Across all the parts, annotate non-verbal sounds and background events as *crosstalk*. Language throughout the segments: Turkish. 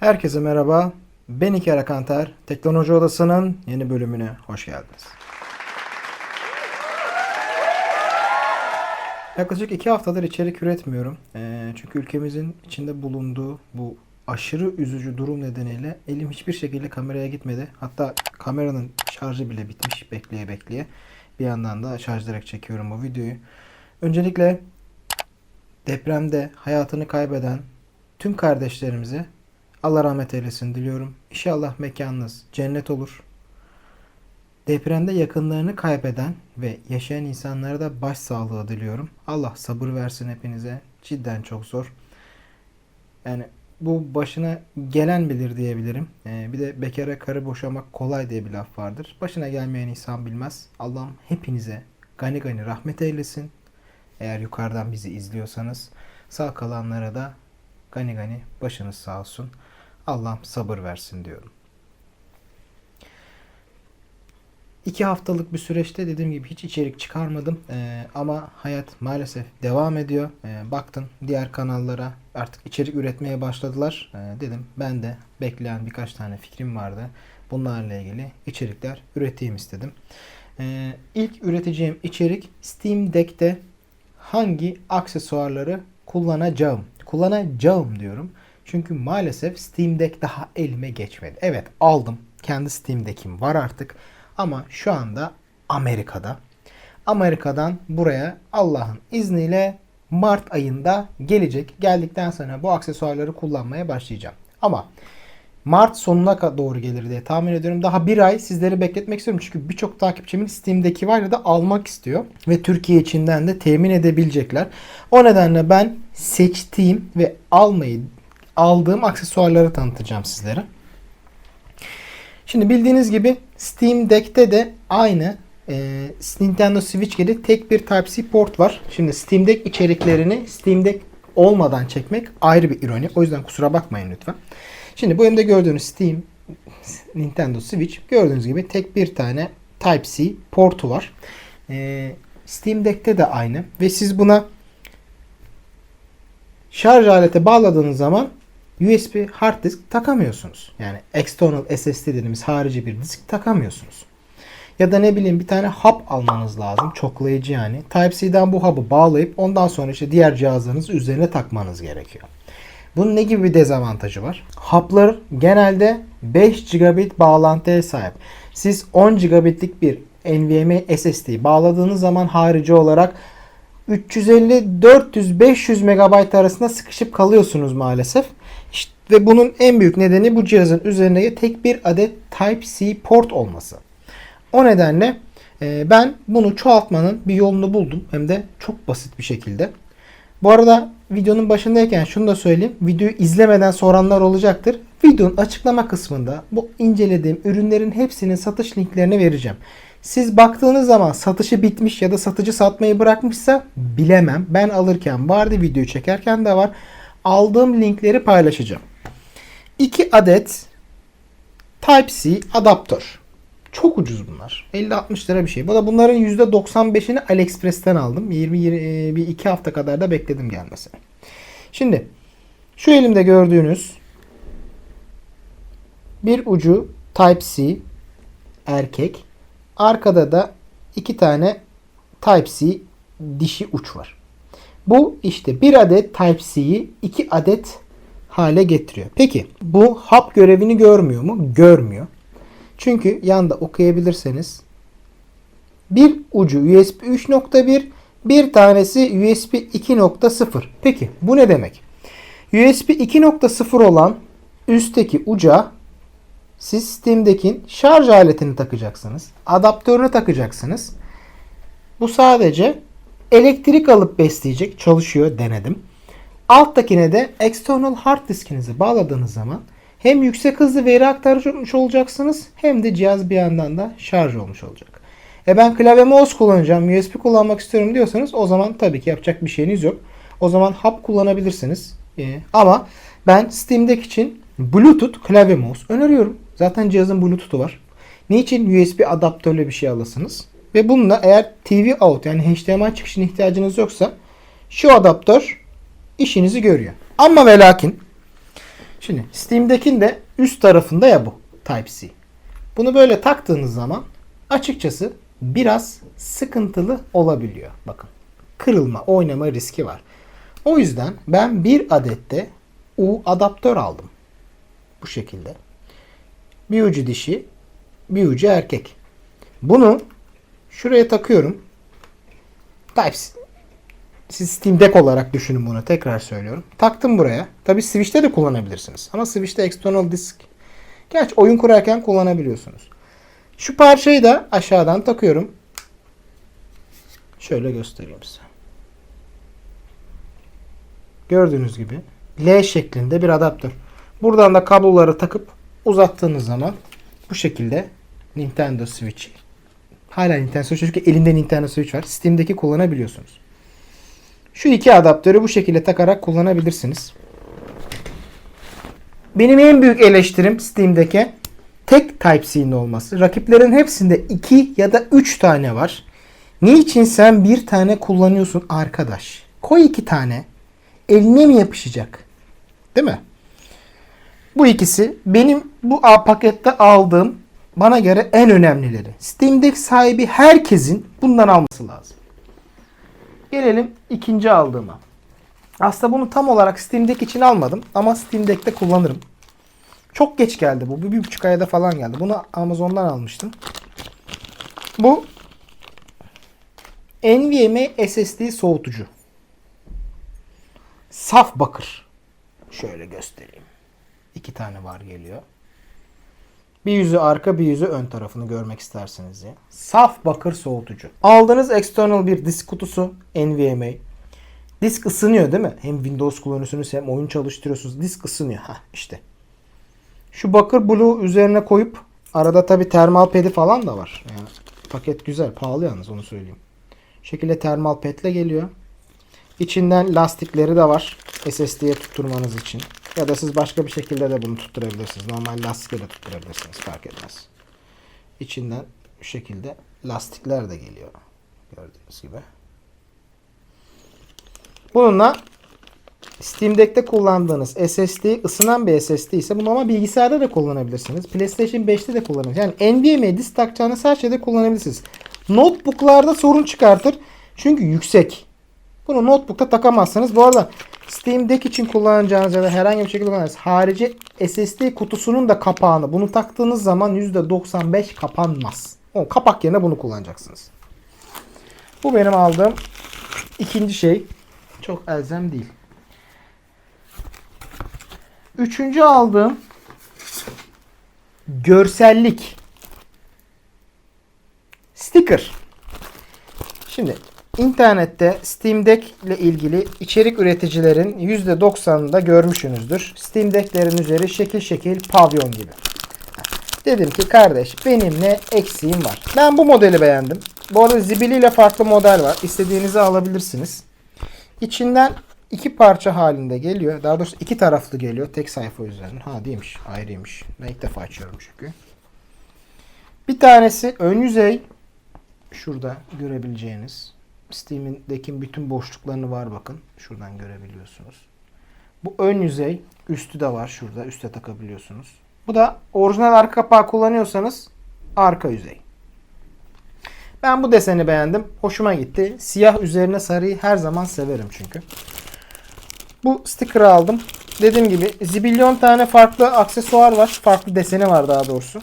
Herkese merhaba. Ben İker Akantar. Teknoloji Odası'nın yeni bölümüne hoş geldiniz. Yaklaşık iki haftadır içerik üretmiyorum. Ee, çünkü ülkemizin içinde bulunduğu bu aşırı üzücü durum nedeniyle elim hiçbir şekilde kameraya gitmedi. Hatta kameranın şarjı bile bitmiş bekleye bekleye. Bir yandan da şarjlayarak çekiyorum bu videoyu. Öncelikle depremde hayatını kaybeden tüm kardeşlerimize Allah rahmet eylesin diliyorum. İnşallah mekanınız cennet olur. Depremde yakınlarını kaybeden ve yaşayan insanlara da başsağlığı diliyorum. Allah sabır versin hepinize. Cidden çok zor. Yani bu başına gelen bilir diyebilirim. Ee, bir de bekara karı boşamak kolay diye bir laf vardır. Başına gelmeyen insan bilmez. Allah'ım hepinize gani gani rahmet eylesin. Eğer yukarıdan bizi izliyorsanız sağ kalanlara da gani gani başınız sağ olsun. Allah'ım sabır versin diyorum. İki haftalık bir süreçte dediğim gibi hiç içerik çıkarmadım. Ee, ama hayat maalesef devam ediyor. Ee, baktım diğer kanallara artık içerik üretmeye başladılar. Ee, dedim ben de bekleyen birkaç tane fikrim vardı. Bunlarla ilgili içerikler üreteyim istedim. Ee, ilk üreteceğim içerik Steam Deck'te hangi aksesuarları kullanacağım. Kullanacağım diyorum. Çünkü maalesef Steam Deck daha elime geçmedi. Evet aldım. Kendi Steam Deck'im var artık. Ama şu anda Amerika'da. Amerika'dan buraya Allah'ın izniyle Mart ayında gelecek. Geldikten sonra bu aksesuarları kullanmaya başlayacağım. Ama Mart sonuna doğru gelir diye tahmin ediyorum. Daha bir ay sizleri bekletmek istiyorum. Çünkü birçok takipçimin Steam'deki var ya da almak istiyor. Ve Türkiye içinden de temin edebilecekler. O nedenle ben seçtiğim ve almayı aldığım aksesuarları tanıtacağım sizlere. Şimdi bildiğiniz gibi Steam Deck'te de aynı e, Nintendo Switch gibi tek bir Type-C port var. Şimdi Steam Deck içeriklerini Steam Deck olmadan çekmek ayrı bir ironi. O yüzden kusura bakmayın lütfen. Şimdi bu elimde gördüğünüz Steam Nintendo Switch gördüğünüz gibi tek bir tane Type-C portu var. E, Steam Deck'te de aynı ve siz buna şarj alete bağladığınız zaman USB hard disk takamıyorsunuz. Yani external SSD dediğimiz harici bir disk takamıyorsunuz. Ya da ne bileyim bir tane hub almanız lazım. Çoklayıcı yani. Type-C'den bu hub'ı bağlayıp ondan sonra işte diğer cihazlarınızı üzerine takmanız gerekiyor. Bunun ne gibi bir dezavantajı var? Hub'lar genelde 5 gigabit bağlantıya sahip. Siz 10 gigabitlik bir NVMe SSD bağladığınız zaman harici olarak 350, 400, 500 MB arasında sıkışıp kalıyorsunuz maalesef. İşte, bunun en büyük nedeni bu cihazın üzerinde tek bir adet Type-C port olması. O nedenle e, ben bunu çoğaltmanın bir yolunu buldum. Hem de çok basit bir şekilde. Bu arada videonun başındayken şunu da söyleyeyim. Videoyu izlemeden soranlar olacaktır. Videonun açıklama kısmında bu incelediğim ürünlerin hepsinin satış linklerini vereceğim. Siz baktığınız zaman satışı bitmiş ya da satıcı satmayı bırakmışsa bilemem. Ben alırken vardı, videoyu çekerken de var. Aldığım linkleri paylaşacağım. 2 adet Type-C adaptör. Çok ucuz bunlar. 50-60 lira bir şey. Bu da bunların %95'ini AliExpress'ten aldım. 20, 20 bir 2 hafta kadar da bekledim gelmesini. Şimdi şu elimde gördüğünüz bir ucu Type-C erkek. Arkada da iki tane Type-C dişi uç var. Bu işte bir adet Type-C'yi iki adet hale getiriyor. Peki bu hap görevini görmüyor mu? Görmüyor. Çünkü yanda okuyabilirseniz bir ucu USB 3.1 bir tanesi USB 2.0. Peki bu ne demek? USB 2.0 olan üstteki uca siz şarj aletini takacaksınız. Adaptörünü takacaksınız. Bu sadece elektrik alıp besleyecek. Çalışıyor denedim. Alttakine de external hard diskinizi bağladığınız zaman hem yüksek hızlı veri aktarmış olacaksınız hem de cihaz bir yandan da şarj olmuş olacak. E ben klavye mouse kullanacağım, USB kullanmak istiyorum diyorsanız o zaman tabii ki yapacak bir şeyiniz yok. O zaman hub kullanabilirsiniz. E, ama ben Steam Deck için Bluetooth klavye mouse öneriyorum. Zaten cihazın Bluetooth'u var. Niçin USB adaptörle bir şey alasınız? Ve bununla eğer TV out yani HDMI çıkışına ihtiyacınız yoksa şu adaptör işinizi görüyor. Ama ve lakin Şimdi Steam'dekinin de üst tarafında ya bu Type-C. Bunu böyle taktığınız zaman açıkçası biraz sıkıntılı olabiliyor. Bakın kırılma, oynama riski var. O yüzden ben bir adette U adaptör aldım. Bu şekilde. Bir ucu dişi, bir ucu erkek. Bunu şuraya takıyorum. Type-C. Siz Steam Deck olarak düşünün bunu. Tekrar söylüyorum. Taktım buraya. Tabi Switch'te de kullanabilirsiniz. Ama Switch'te external disk. Gerçi oyun kurarken kullanabiliyorsunuz. Şu parçayı da aşağıdan takıyorum. Şöyle göstereyim size. Gördüğünüz gibi L şeklinde bir adaptör. Buradan da kabloları takıp uzattığınız zaman bu şekilde Nintendo Switch hala Nintendo Switch çünkü elinde Nintendo Switch var. Steam'deki kullanabiliyorsunuz. Şu iki adaptörü bu şekilde takarak kullanabilirsiniz. Benim en büyük eleştirim Steam'deki tek Type-C'nin olması. Rakiplerin hepsinde 2 ya da 3 tane var. Niçin sen bir tane kullanıyorsun arkadaş? Koy iki tane. Eline mi yapışacak? Değil mi? Bu ikisi benim bu A pakette aldığım bana göre en önemlileri. Steam Deck sahibi herkesin bundan alması lazım. Gelelim ikinci aldığıma. Aslında bunu tam olarak Steam Deck için almadım ama Steam Deck'te kullanırım. Çok geç geldi bu. Bir, bir buçuk ayda falan geldi. Bunu Amazon'dan almıştım. Bu NVMe SSD soğutucu. Saf bakır. Şöyle göstereyim. İki tane var geliyor. Bir yüzü arka bir yüzü ön tarafını görmek isterseniz ya. Saf bakır soğutucu. Aldığınız external bir disk kutusu NVMe. Disk ısınıyor değil mi? Hem Windows kullanıyorsunuz hem oyun çalıştırıyorsunuz. Disk ısınıyor. Ha işte. Şu bakır blue üzerine koyup arada tabi termal pedi falan da var. Yani paket güzel. Pahalı yalnız onu söyleyeyim. Şekilde termal pedle geliyor. İçinden lastikleri de var. SSD'ye tutturmanız için. Ya da siz başka bir şekilde de bunu tutturabilirsiniz. Normal lastikle de tutturabilirsiniz. Fark etmez. İçinden şu şekilde lastikler de geliyor. Gördüğünüz gibi. Bununla Steam Deck'te kullandığınız SSD ısınan bir SSD ise bunu ama bilgisayarda da kullanabilirsiniz. PlayStation 5'te de kullanabilirsiniz. Yani NVMe disk takacağınız her şeyde kullanabilirsiniz. Notebook'larda sorun çıkartır. Çünkü yüksek. Bunu notebook'ta takamazsınız. Bu arada Steam Deck için kullanacağınız ya da herhangi bir şekilde kullanacağınız harici SSD kutusunun da kapağını bunu taktığınız zaman %95 kapanmaz. O kapak yerine bunu kullanacaksınız. Bu benim aldığım ikinci şey. Çok elzem değil. Üçüncü aldığım görsellik. Sticker. Şimdi internette Steam Deck ile ilgili içerik üreticilerin %90'ında görmüşsünüzdür. Steam Deck'lerin üzeri şekil şekil pavyon gibi. Dedim ki kardeş benim ne eksiğim var. Ben bu modeli beğendim. Bu arada Zibili ile farklı model var. İstediğinizi alabilirsiniz. İçinden iki parça halinde geliyor. Daha doğrusu iki taraflı geliyor. Tek sayfa üzerine. Ha değilmiş. Ayrıymış. Ben ilk defa açıyorum çünkü. Bir tanesi ön yüzey. Şurada görebileceğiniz. Steam'in bütün boşluklarını var bakın. Şuradan görebiliyorsunuz. Bu ön yüzey. Üstü de var şurada. Üste takabiliyorsunuz. Bu da orijinal arka kapağı kullanıyorsanız arka yüzey. Ben bu deseni beğendim. Hoşuma gitti. Siyah üzerine sarıyı her zaman severim çünkü. Bu sticker'ı aldım. Dediğim gibi zibilyon tane farklı aksesuar var. Farklı deseni var daha doğrusu.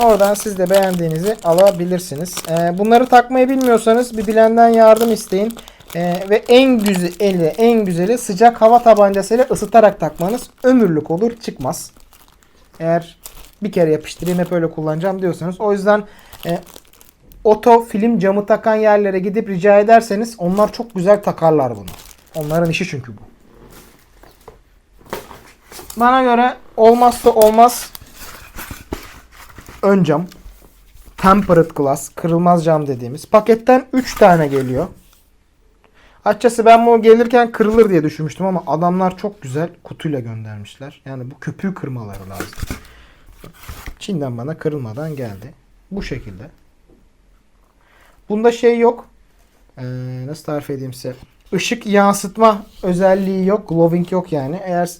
Oradan siz de beğendiğinizi alabilirsiniz. Ee, bunları takmayı bilmiyorsanız bir bilenden yardım isteyin. Ee, ve en güzeli, en güzeli sıcak hava tabancasıyla ısıtarak takmanız ömürlük olur çıkmaz. Eğer bir kere yapıştırayım hep öyle kullanacağım diyorsanız. O yüzden e, oto film camı takan yerlere gidip rica ederseniz onlar çok güzel takarlar bunu. Onların işi çünkü bu. Bana göre olmazsa olmaz ön cam. Tempered glass. Kırılmaz cam dediğimiz. Paketten 3 tane geliyor. Açıkçası ben bu gelirken kırılır diye düşünmüştüm ama adamlar çok güzel kutuyla göndermişler. Yani bu köpüğü kırmaları lazım. Çin'den bana kırılmadan geldi. Bu şekilde. Bunda şey yok. Ee, nasıl tarif edeyim size? Işık yansıtma özelliği yok. Glowing yok yani. Eğer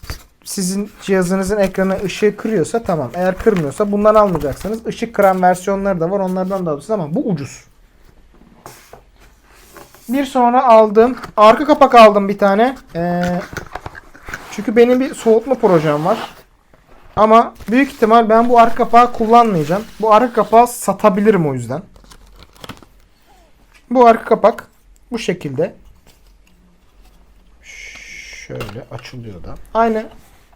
sizin cihazınızın ekranı ışığı kırıyorsa tamam. Eğer kırmıyorsa bundan almayacaksınız. Işık kıran versiyonları da var. Onlardan da alırsınız ama bu ucuz. Bir sonra aldım. Arka kapak aldım bir tane. Ee, çünkü benim bir soğutma projem var. Ama büyük ihtimal ben bu arka kapağı kullanmayacağım. Bu arka kapağı satabilirim o yüzden. Bu arka kapak bu şekilde. Şöyle açılıyor da. Aynı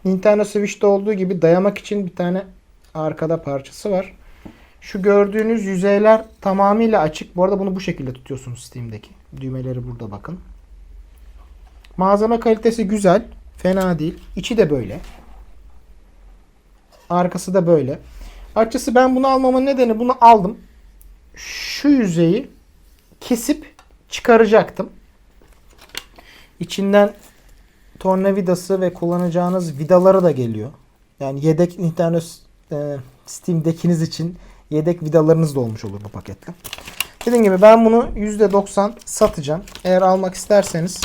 Nintendo Switch'te olduğu gibi dayamak için bir tane arkada parçası var. Şu gördüğünüz yüzeyler tamamıyla açık. Bu arada bunu bu şekilde tutuyorsunuz Steam'deki. Düğmeleri burada bakın. Malzeme kalitesi güzel. Fena değil. İçi de böyle. Arkası da böyle. Açıkçası ben bunu almamın nedeni bunu aldım. Şu yüzeyi kesip çıkaracaktım. İçinden tornavidası ve kullanacağınız vidaları da geliyor. Yani yedek Nintendo e, Steam Deck'iniz için yedek vidalarınız da olmuş olur bu paketle. Dediğim gibi ben bunu %90 satacağım. Eğer almak isterseniz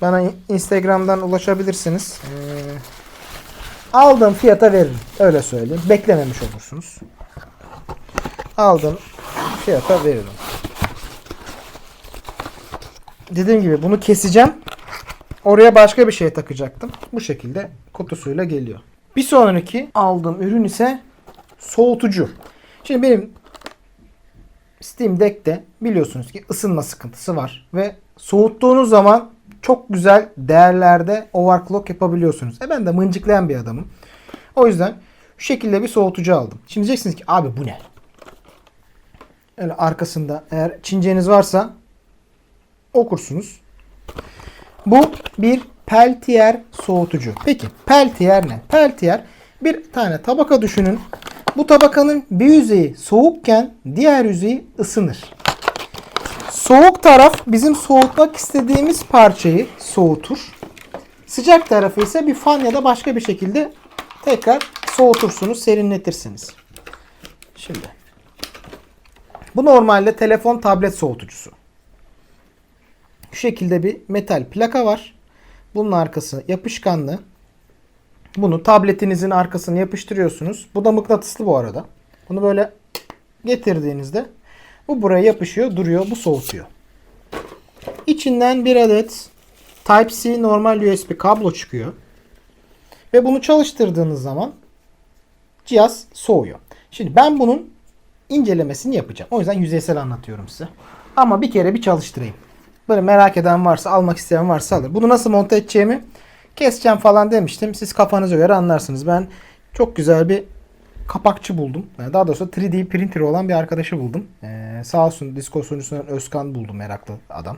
bana Instagram'dan ulaşabilirsiniz. Ee, aldığım fiyata veririm. Öyle söyleyeyim. Beklememiş olursunuz. Aldığım fiyata veririm. Dediğim gibi bunu keseceğim. Oraya başka bir şey takacaktım. Bu şekilde kutusuyla geliyor. Bir sonraki aldığım ürün ise soğutucu. Şimdi benim Steam Deck'te biliyorsunuz ki ısınma sıkıntısı var ve soğuttuğunuz zaman çok güzel değerlerde overclock yapabiliyorsunuz. E ben de mıncıklayan bir adamım. O yüzden şu şekilde bir soğutucu aldım. Şimdi diyeceksiniz ki abi bu ne? Öyle arkasında eğer Çinceniz varsa okursunuz. Bu bir Peltier soğutucu. Peki Peltier ne? Peltier bir tane tabaka düşünün. Bu tabakanın bir yüzeyi soğukken diğer yüzeyi ısınır. Soğuk taraf bizim soğutmak istediğimiz parçayı soğutur. Sıcak tarafı ise bir fan ya da başka bir şekilde tekrar soğutursunuz, serinletirsiniz. Şimdi bu normalde telefon tablet soğutucusu. Şu şekilde bir metal plaka var. Bunun arkası yapışkanlı. Bunu tabletinizin arkasına yapıştırıyorsunuz. Bu da mıknatıslı bu arada. Bunu böyle getirdiğinizde bu buraya yapışıyor, duruyor, bu soğutuyor. İçinden bir adet Type-C normal USB kablo çıkıyor. Ve bunu çalıştırdığınız zaman cihaz soğuyor. Şimdi ben bunun incelemesini yapacağım. O yüzden yüzeysel anlatıyorum size. Ama bir kere bir çalıştırayım. Böyle merak eden varsa, almak isteyen varsa alır. Bunu nasıl monte edeceğimi keseceğim falan demiştim. Siz kafanıza göre anlarsınız. Ben çok güzel bir kapakçı buldum. Daha doğrusu 3D printer olan bir arkadaşı buldum. Ee, sağ olsun Discord sunucusundan Özkan buldum meraklı adam.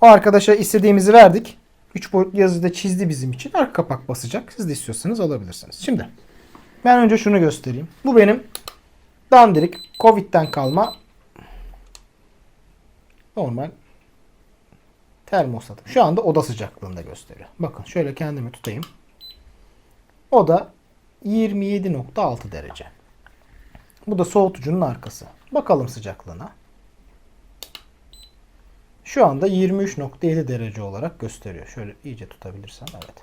O arkadaşa istediğimizi verdik. 3 boyutlu yazıyı da çizdi bizim için. Arka kapak basacak. Siz de istiyorsanız alabilirsiniz. Şimdi ben önce şunu göstereyim. Bu benim dandirik Covid'den kalma normal termostatım. Şu anda oda sıcaklığında gösteriyor. Bakın şöyle kendimi tutayım. Oda 27.6 derece. Bu da soğutucunun arkası. Bakalım sıcaklığına. Şu anda 23.7 derece olarak gösteriyor. Şöyle iyice tutabilirsem evet.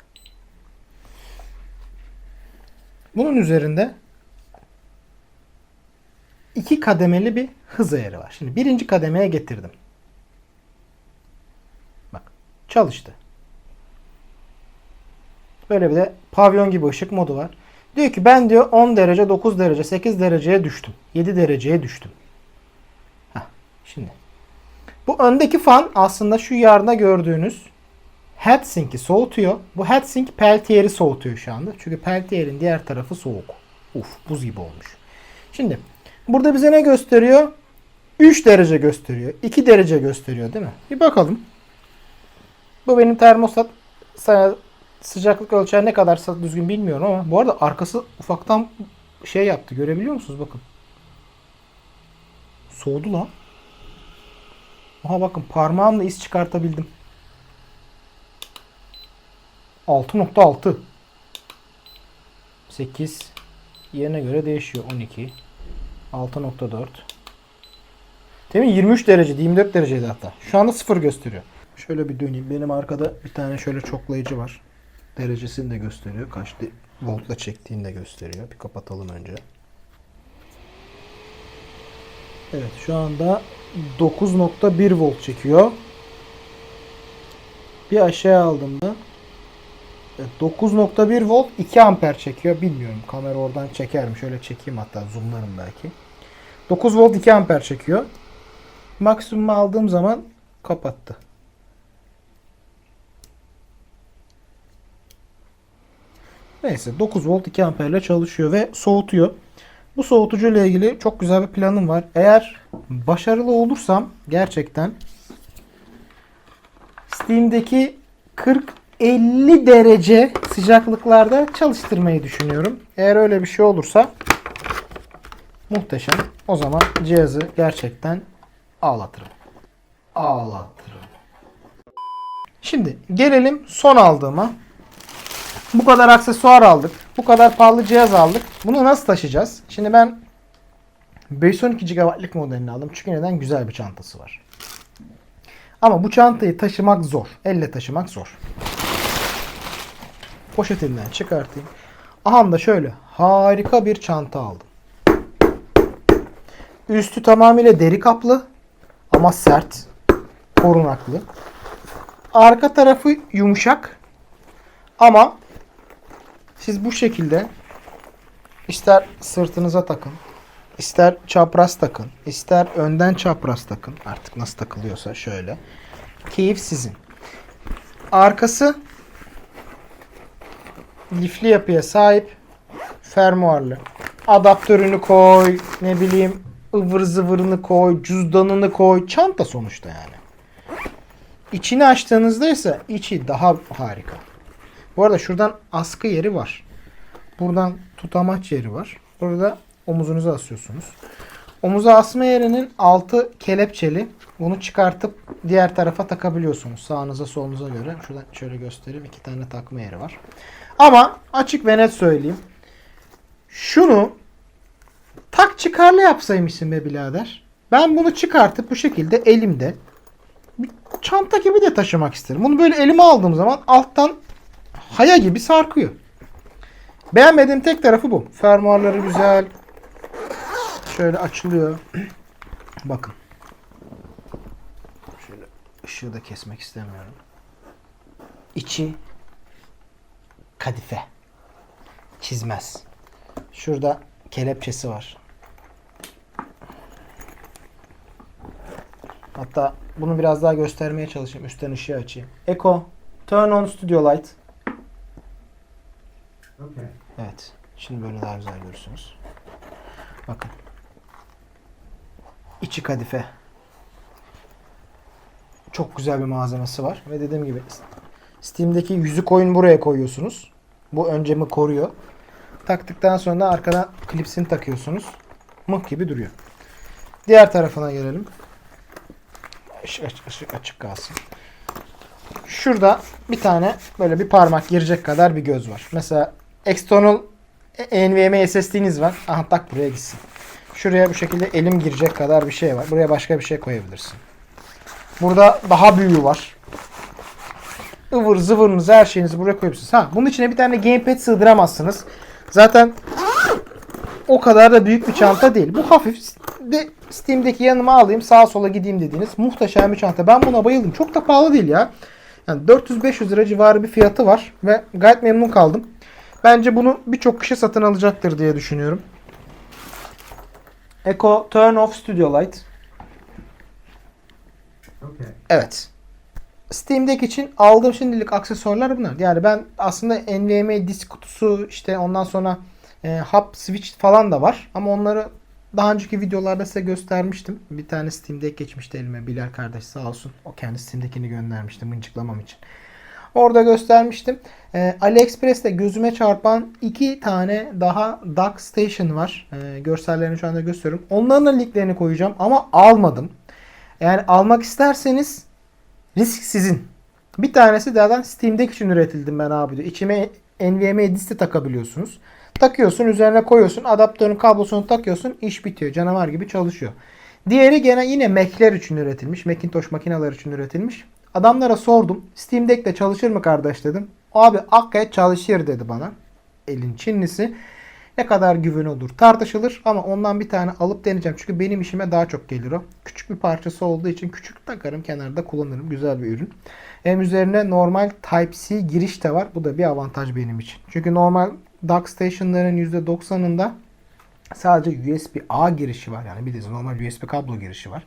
Bunun üzerinde iki kademeli bir hız ayarı var. Şimdi birinci kademeye getirdim. Çalıştı. Böyle bir de pavyon gibi ışık modu var. Diyor ki ben diyor 10 derece, 9 derece, 8 dereceye düştüm. 7 dereceye düştüm. Heh, şimdi. Bu öndeki fan aslında şu yarına gördüğünüz heatsink'i soğutuyor. Bu heatsink Peltier'i soğutuyor şu anda. Çünkü Peltier'in diğer tarafı soğuk. Uf buz gibi olmuş. Şimdi burada bize ne gösteriyor? 3 derece gösteriyor. 2 derece gösteriyor değil mi? Bir bakalım. Bu benim termostat sıcaklık ölçer ne kadar düzgün bilmiyorum ama bu arada arkası ufaktan şey yaptı. Görebiliyor musunuz? Bakın. Soğudu lan. Aha bakın parmağımla iz çıkartabildim. 6.6 8 yerine göre değişiyor. 12 6.4 Demin 23 dereceydi, 24 dereceydi hatta. Şu anda 0 gösteriyor. Şöyle bir döneyim. Benim arkada bir tane şöyle çoklayıcı var. derecesini de gösteriyor. Kaç voltla çektiğini de gösteriyor. Bir kapatalım önce. Evet şu anda 9.1 volt çekiyor. Bir aşağı aldığımda evet, 9.1 volt 2 amper çekiyor. Bilmiyorum kamera oradan çeker mi? Şöyle çekeyim hatta zoomlarım belki. 9 volt 2 amper çekiyor. Maksimum aldığım zaman kapattı. Neyse 9 volt 2 amperle çalışıyor ve soğutuyor. Bu soğutucu ile ilgili çok güzel bir planım var. Eğer başarılı olursam gerçekten Steam'deki 40-50 derece sıcaklıklarda çalıştırmayı düşünüyorum. Eğer öyle bir şey olursa muhteşem. O zaman cihazı gerçekten ağlatırım. Ağlatırım. Şimdi gelelim son aldığıma. Bu kadar aksesuar aldık. Bu kadar pahalı cihaz aldık. Bunu nasıl taşıyacağız? Şimdi ben 512 GB'lık modelini aldım. Çünkü neden? Güzel bir çantası var. Ama bu çantayı taşımak zor. Elle taşımak zor. Poşetinden çıkartayım. Aha da şöyle harika bir çanta aldım. Üstü tamamıyla deri kaplı ama sert, korunaklı. Arka tarafı yumuşak ama siz bu şekilde ister sırtınıza takın, ister çapraz takın, ister önden çapraz takın. Artık nasıl takılıyorsa şöyle. Keyif sizin. Arkası lifli yapıya sahip fermuarlı. Adaptörünü koy, ne bileyim ıvır zıvırını koy, cüzdanını koy. Çanta sonuçta yani. İçini açtığınızda ise içi daha harika. Bu arada şuradan askı yeri var. Buradan tutamaç yeri var. Burada omuzunuza asıyorsunuz. Omuza asma yerinin altı kelepçeli. Bunu çıkartıp diğer tarafa takabiliyorsunuz. Sağınıza solunuza göre. Şuradan şöyle göstereyim. iki tane takma yeri var. Ama açık ve net söyleyeyim. Şunu tak çıkarlı yapsaymışsın be birader. Ben bunu çıkartıp bu şekilde elimde bir çanta gibi de taşımak isterim. Bunu böyle elime aldığım zaman alttan haya gibi sarkıyor. Beğenmediğim tek tarafı bu. Fermuarları güzel. Şöyle açılıyor. *clears throat* Bakın. Şöyle ışığı da kesmek istemiyorum. İçi kadife. Çizmez. Şurada kelepçesi var. Hatta bunu biraz daha göstermeye çalışayım. Üstten ışığı açayım. Echo, turn on studio light. Evet. Şimdi böyle daha güzel görürsünüz. Bakın. İçi kadife. Çok güzel bir malzemesi var. Ve dediğim gibi Steam'deki yüzü koyun buraya koyuyorsunuz. Bu öncemi koruyor. Taktıktan sonra da arkadan klipsini takıyorsunuz. Mıh gibi duruyor. Diğer tarafına gelelim. Işık, ışık açık kalsın. Şurada bir tane böyle bir parmak girecek kadar bir göz var. Mesela external NVMe SSD'niz var. Aha tak buraya gitsin. Şuraya bu şekilde elim girecek kadar bir şey var. Buraya başka bir şey koyabilirsin. Burada daha büyüğü var. ıvır zıvırınızı her şeyinizi buraya koyabilirsiniz. Ha bunun içine bir tane gamepad sığdıramazsınız. Zaten o kadar da büyük bir çanta değil. Bu hafif de Steam'deki yanıma alayım sağa sola gideyim dediğiniz muhteşem bir çanta. Ben buna bayıldım. Çok da pahalı değil ya. Yani 400-500 lira civarı bir fiyatı var ve gayet memnun kaldım. Bence bunu birçok kişi satın alacaktır diye düşünüyorum. Echo Turn Off Studio Light. Okay. Evet. Steam Deck için aldığım şimdilik aksesuarlar bunlar. Yani ben aslında NVMe disk kutusu işte ondan sonra e, hub switch falan da var. Ama onları daha önceki videolarda size göstermiştim. Bir tane Steam Deck geçmişti elime. Bilal kardeş sağ olsun. O kendi Steam Deck'ini göndermişti mıncıklamam için. Orada göstermiştim. E, AliExpress'te gözüme çarpan iki tane daha Dock Station var. E, görsellerini şu anda gösteriyorum. Onların da linklerini koyacağım ama almadım. Yani almak isterseniz risk sizin. Bir tanesi zaten Steam Deck için üretildim ben abi diyor. İçime NVMe diski takabiliyorsunuz. Takıyorsun üzerine koyuyorsun adaptörün kablosunu takıyorsun iş bitiyor. Canavar gibi çalışıyor. Diğeri gene yine Mac'ler için üretilmiş. Macintosh makineler için üretilmiş. Adamlara sordum. Steam Deck'le çalışır mı kardeş dedim. Abi hakikaten çalışır dedi bana. Elin Çinlisi. Ne kadar güven olur tartışılır ama ondan bir tane alıp deneyeceğim. Çünkü benim işime daha çok gelir o. Küçük bir parçası olduğu için küçük takarım kenarda kullanırım. Güzel bir ürün. Hem üzerine normal Type-C giriş de var. Bu da bir avantaj benim için. Çünkü normal dock station'ların %90'ında sadece USB-A girişi var. Yani bildiğiniz normal USB kablo girişi var.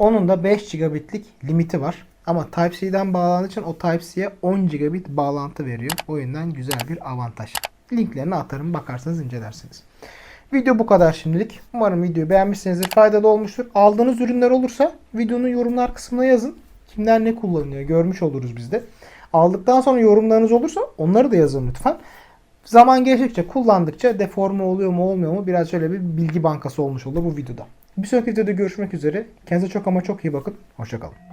Onun da 5 gigabitlik limiti var. Ama Type-C'den bağlandığı için o Type-C'ye 10 gigabit bağlantı veriyor. O yüzden güzel bir avantaj. Linklerini atarım bakarsanız incelersiniz. Video bu kadar şimdilik. Umarım videoyu beğenmişsinizdir. Faydalı olmuştur. Aldığınız ürünler olursa videonun yorumlar kısmına yazın. Kimler ne kullanıyor görmüş oluruz biz de. Aldıktan sonra yorumlarınız olursa onları da yazın lütfen. Zaman geçtikçe kullandıkça deforme oluyor mu olmuyor mu biraz şöyle bir bilgi bankası olmuş olur bu videoda. Bir sonraki videoda görüşmek üzere. Kendinize çok ama çok iyi bakın. Hoşçakalın.